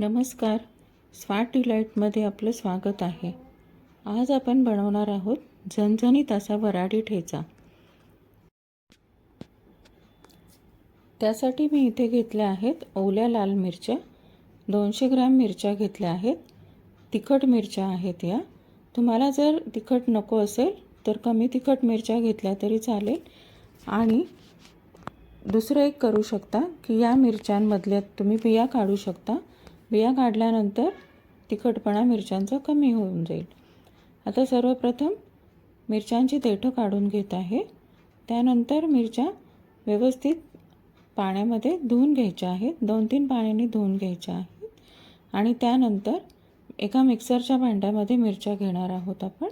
नमस्कार. स्वाट डिलाईटमध्ये आपलं स्वागत आहे. आज आपण बनवणार आहोत झणझणीत असा वराडी ठेचा. त्यासाठी मी इथे घेतल्या आहेत ओल्या लाल मिरच्या. दोनशे ग्रॅम मिरच्या घेतल्या आहेत. तिखट मिरच्या आहेत या. तुम्हाला जर तिखट नको असेल तर कमी तिखट मिरच्या घेतल्या तरी चालेल. आणि दुसरं एक करू शकता की या मिरच्यांमधल्या तुम्ही बिया काढू शकता. बिया काढल्यानंतर तिखटपणा मिरच्यांचा कमी होऊन जाईल. आता सर्वप्रथम मिरच्यांची देठं काढून घेत आहे. त्यानंतर मिरच्या व्यवस्थित पाण्यामध्ये धुवून घ्यायच्या आहेत. दोन तीन पाण्याने धुवून घ्यायच्या आहेत. आणि त्यानंतर एका मिक्सरच्या भांड्यामध्ये मिरच्या घेणार आहोत आपण.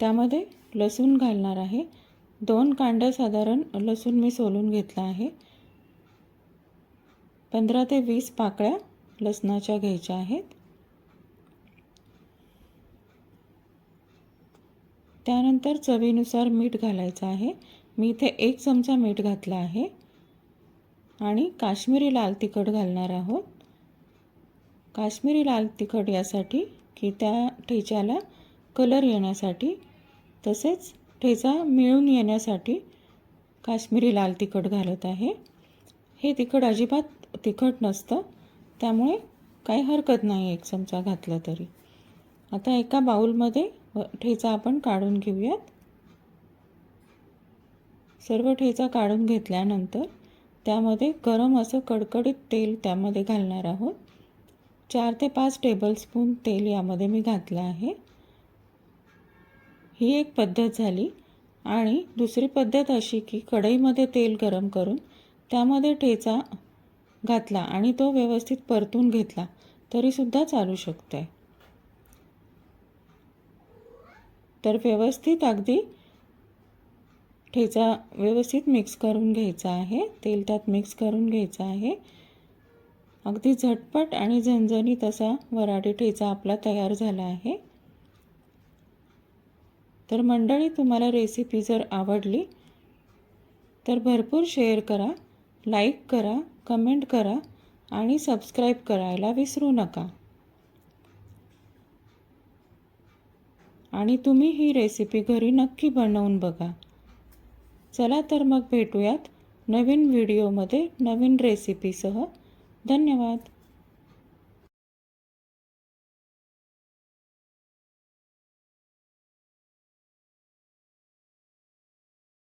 त्यामध्ये लसूण घालणार आहे. दोन कांड्या साधारण लसूण मी सोलून घेतला आहे. पंधरा ते वीस पाकळ्या लसणाच्या घ्यायच्या आहेत. त्यानंतर चवीनुसार मीठ घालायचं आहे. मी इथे एक चमचा मीठ घातला आहे. आणि काश्मीरी लाल तिखट घालणार आहोत. काश्मीरी लाल तिखट यासाठी की त्या ठेच्याला कलर येण्यासाठी तसेच ठेचा मिळून येण्यासाठी काश्मीरी लाल तिखट घालत आहे. हे तिखट अजिबात तिखट नसतं. त्यामुळे काही हरकत नाही एक चमचा घातला तरी. आता एका बाऊलमध्ये ठेचा आपण काढून घेऊयात. सर्व ठेचा काढून घेतल्यानंतर त्यामध्ये गरम असं कडकडीत तेल त्यामध्ये घालणार आहोत. चार ते पाच टेबलस्पून तेल यामध्ये मी घातलं आहे. ही एक पद्धत झाली आणि दुसरी पद्धत अशी की कढईमध्ये तेल गरम करून त्यामध्ये ठेचा घातला आणि तो व्यवस्थित परतून घेतला तरीसुद्धा चालू शकतो आहे तर व्यवस्थित अगदी ठेचा व्यवस्थित मिक्स करून घ्यायचा आहे तेल त्यात मिक्स करून घ्यायचं आहे. अगदी झटपट आणि झणझणीत असा वराडी ठेचा आपला तयार झाला आहे. तर मंडळी तुम्हाला रेसिपी जर आवडली तर भरपूर शेअर करा. लाईक करा कमेंट करा आणि सबस्क्राईब करायला विसरू नका. आणि तुम्ही ही रेसिपी घरी नक्की बनवून बघा. चला तर मग भेटूयात नवीन व्हिडिओमध्ये नवीन रेसिपीसह. धन्यवाद.